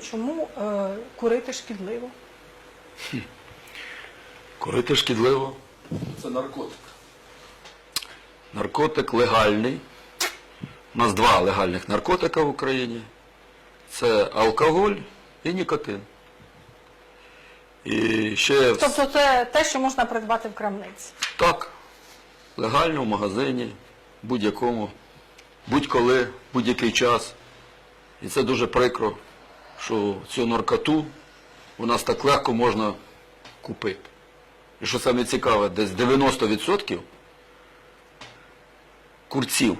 Чому е, курити шкідливо? Курити шкідливо. Це наркотик. Наркотик легальний. У нас два легальних наркотика в Україні. Це алкоголь і нікотин. І ще Тобто це те, що можна придбати в крамниці. так, легально в магазині, будь-якому, будь-коли, будь-який час. І це дуже прикро, що цю наркоту у нас так легко можна купити. І що саме цікаве, десь 90% курців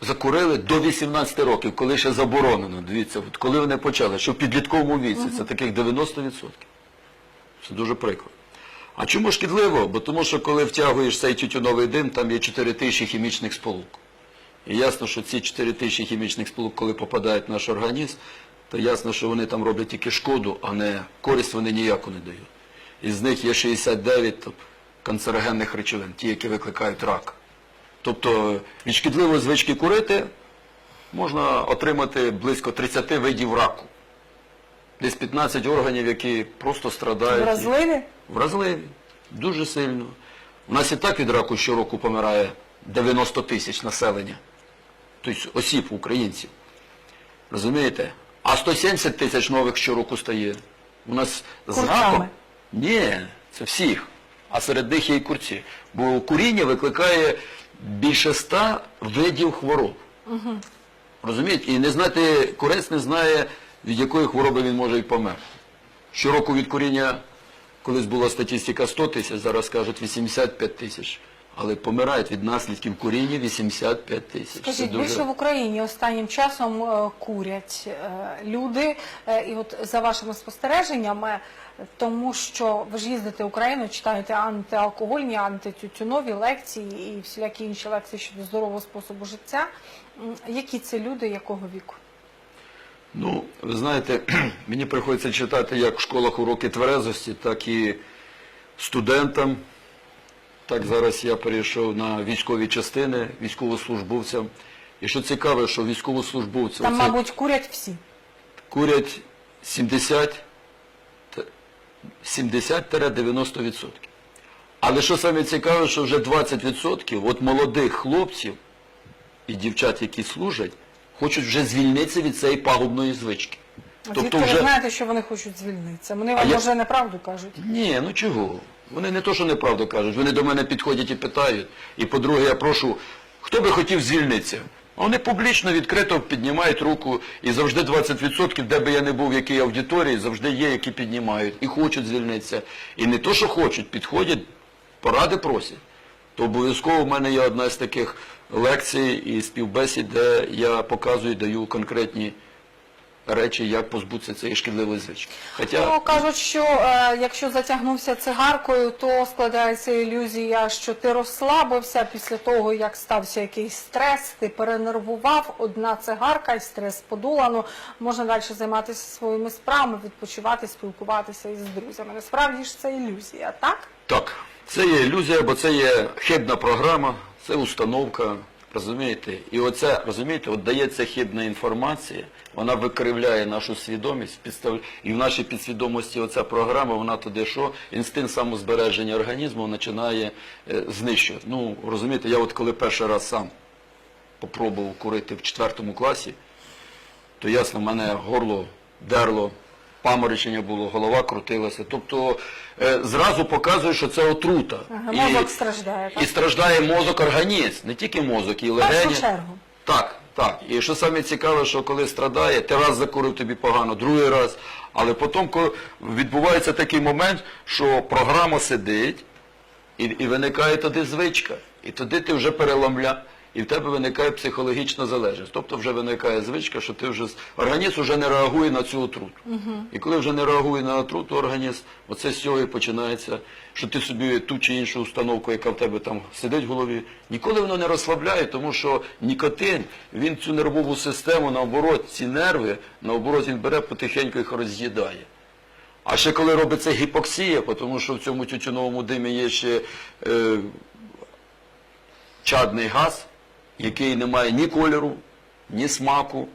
закурили до 18 років, коли ще заборонено. Дивіться, от коли вони почали, що в підлітковому віці, це таких 90%. Це дуже прикро. А чому шкідливо? Бо тому що коли втягуєш цей тютюновий дим, там є 4 тисячі хімічних сполук. І ясно, що ці 4 тисячі хімічних сполук, коли попадають в наш організм, то ясно, що вони там роблять тільки шкоду, а не користь вони ніяку не дають. Із них є 69 тобто, канцерогенних речовин, ті, які викликають рак. Тобто від шкідливої звички курити можна отримати близько 30 видів раку. Десь 15 органів, які просто страдають. Вразливі? Вразливі, дуже сильно. У нас і так від раку щороку помирає 90 тисяч населення, тобто осіб, українців. Розумієте? А 170 тисяч нових щороку стає. У нас з Курцями? Ні, це всіх. А серед них є і курці. Бо куріння викликає більше ста видів хвороб. Розумієте? І не знати, курець не знає, від якої хвороби він може й померти. Щороку від куріння, колись була статистика 100 тисяч, зараз кажуть 85 тисяч. Але помирають від наслідків куріння 85 тисяч. Це Скажіть, дуже- більше в Україні останнім часом е, курять е, люди, Е, і от за вашими спостереженнями, тому що ви ж їздите в Україну, читаєте антиалкогольні, антитютюнові лекції і всілякі інші лекції щодо здорового способу життя. М, Які це люди, якого віку? Ну, ви знаєте, мені приходиться читати як в школах уроки тверезості, так і студентам. Так зараз я перейшов на військові частини, військовослужбовцям. І що цікаве, що військовослужбовці Там, оце мабуть, курять всі. курять 70 та- 70-90%. Але що саме цікаве, що вже 20% от молодих хлопців і дівчат, які служать, хочуть вже звільнитися від цієї пагубної звички. Тобто ви знаєте, що вони хочуть звільнитися? Вони вам, я- може, неправду кажуть. Ні, ну чого? Вони не то, що неправду кажуть, вони до мене підходять і питають. І по-друге, я прошу, хто би хотів звільнитися? Вони публічно, відкрито піднімають руку, і завжди 20%, де би я не був, в якій аудиторії, завжди є, які піднімають і хочуть звільнитися. І не то, що хочуть, підходять, поради просять. То обов'язково в мене є одна з таких лекцій і співбесід, де я показую, даю конкретні речі, як позбутися цієї шкідливої звички. Хоча, Ну, кажуть, що е, якщо затягнувся цигаркою, то складається ілюзія, що ти розслабився після того, як стався якийсь стрес, ти перенервував, одна цигарка і стрес подолано, можна далі займатися своїми справами, відпочивати, спілкуватися із друзями. Насправді ж це ілюзія, так? Так, це є ілюзія, бо це є хибна програма, це установка, розумієте? І оце, розумієте, от дається хибна інформація, вона викривляє нашу свідомість, підстав... і в нашій підсвідомості оця програма, вона туди що? Інстинкт самозбереження організму починає е, знищувати. Ну, розумієте, я от коли перший раз сам попробував курити в четвертому класі, то ясно, мене горло дерло, паморочення було, голова крутилася. Тобто е, зразу показує, що це отрута. Ага, мозок страждає, так? І страждає мозок, організм, не тільки мозок, і В першу легені. чергу. Так, так. І що саме цікаве, що коли страдає, ти раз закурив тобі погано, другий раз. Але потім коли відбувається такий момент, що програма сидить, і, і виникає тоді звичка. І тоді ти вже переламля, і в тебе виникає психологічна залежність. Тобто вже виникає звичка, що ти вже організм вже не реагує на цю отруту. І коли вже не реагує на отруту організм, оце з цього і починається, що ти собі ту чи іншу установку, яка в тебе там сидить в голові, ніколи воно не розслабляє, тому що нікотин, він цю нервову систему, наоборот, ці нерви, наоборот, він бере потихеньку їх роз'їдає. А ще коли робиться гіпоксія, тому що в цьому тютюновому димі є ще е, чадний газ, який не має ні кольору, ні смаку,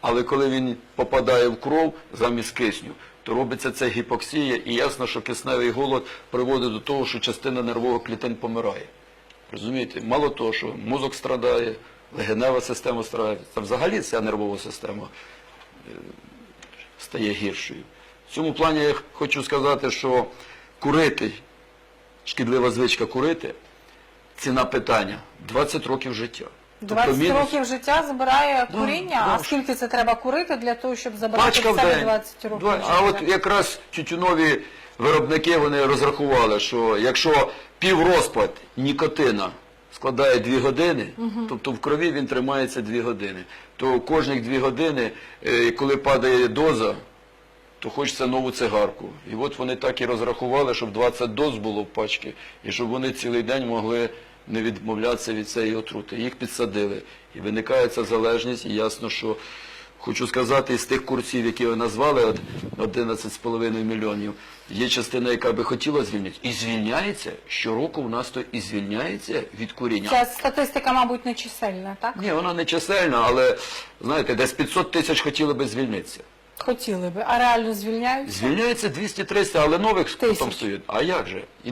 але коли він попадає в кров замість кисню, то робиться це гіпоксія, і ясно, що кисневий голод приводить до того, що частина нервових клітин помирає. Розумієте? Мало того, що мозок страдає, легенева система страдає, та взагалі вся нервова система стає гіршою. В цьому плані я хочу сказати, що курити, шкідлива звичка курити, ціна питання 20 років життя. 20 Тобто мінус- років життя забирає куріння, да. а скільки це треба курити для того, щоб забрати Пачка в себе день. 20 років Два- життя? А от якраз тютюнові виробники вони розрахували, що якщо піврозпад нікотина складає 2 години, тобто в крові він тримається 2 години, то кожні 2 години, е, коли падає доза, то хочеться нову цигарку. І от вони так і розрахували, щоб 20 доз було в пачки, і щоб вони цілий день могли не відмовлятися від цієї отрути. Їх підсадили. І виникає ця залежність, і ясно, що хочу сказати, із тих курсів, які ви назвали, от 11,5 мільйонів, є частина, яка би хотіла звільнити. І звільняється, щороку в нас то і звільняється від куріння. Ця статистика, мабуть, не чисельна, так? Ні, вона не чисельна, але, знаєте, десь 500 тисяч хотіли би звільнитися. Хотіли би, а реально звільняють? Звільняється 200-300, але нових Тисяч. потім стоять. А як же?